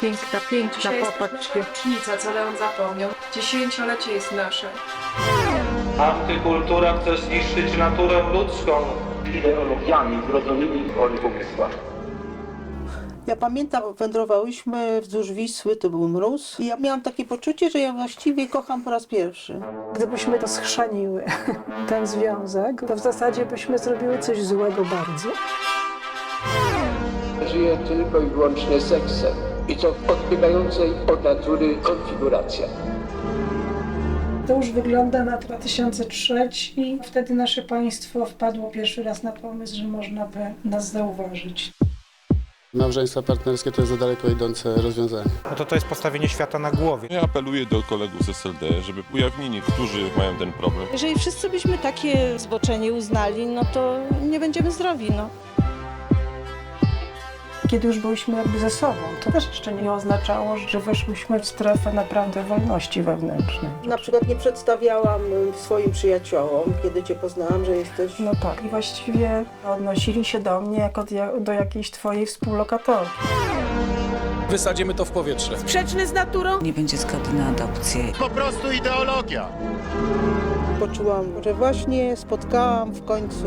Piękna, piękna, Dzisiaj jest popatrzcie. rocznica, co Leon zapomniał. Dziesięciolecie jest nasze. Antykultura chce zniszczyć naturę ludzką. ideologiami zrodzonymi w chorych umysłach. Ja pamiętam, wędrowałyśmy wzdłuż Wisły, to był mróz i ja miałam takie poczucie, że ja właściwie kocham po raz pierwszy. Gdybyśmy to schrzaniły, ten związek, to w zasadzie byśmy zrobiły coś złego bardzo. Żyje tylko i wyłącznie seksem i to w odbiegającej od natury konfiguracjach. To już wygląda na 2003 i wtedy nasze państwo wpadło pierwszy raz na pomysł, że można by nas zauważyć. Małżeństwa partnerskie to jest za daleko idące rozwiązanie. No to to jest postawienie świata na głowie. Ja apeluję do kolegów z SLD, żeby ujawnili, którzy mają ten problem. Jeżeli wszyscy byśmy takie zboczenie uznali, no to nie będziemy zdrowi, no. Kiedy już byliśmy jakby ze sobą, to też jeszcze nie oznaczało, że weszłyśmy w strefę naprawdę wolności wewnętrznej. Na przykład nie przedstawiałam y, swoim przyjaciołom, kiedy cię poznałam, że jesteś... No tak, i właściwie odnosili się do mnie jako do- do jakiejś twojej współlokatorki. Wysadzimy to w powietrze. Sprzeczny z naturą? Nie będzie zgody na adopcję. Po prostu ideologia. Poczułam, że właśnie spotkałam w końcu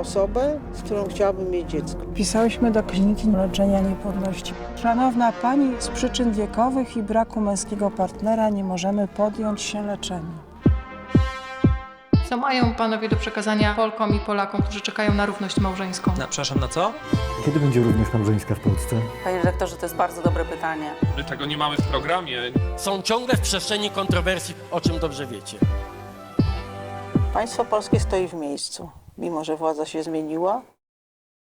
osobę, z którą chciałabym mieć dziecko. Pisałyśmy do kliniki leczenia niepłodności. Szanowna Pani, z przyczyn wiekowych i braku męskiego partnera nie możemy podjąć się leczenia. Co mają panowie do przekazania Polkom i Polakom, którzy czekają na równość małżeńską? Na, przepraszam, na co? Kiedy będzie również małżeńska w Polsce? Panie redaktorze, to jest bardzo dobre pytanie. My tego nie mamy w programie. Są ciągle w przestrzeni kontrowersji, o czym dobrze wiecie. Państwo polskie stoi w miejscu. Mimo, że władza się zmieniła,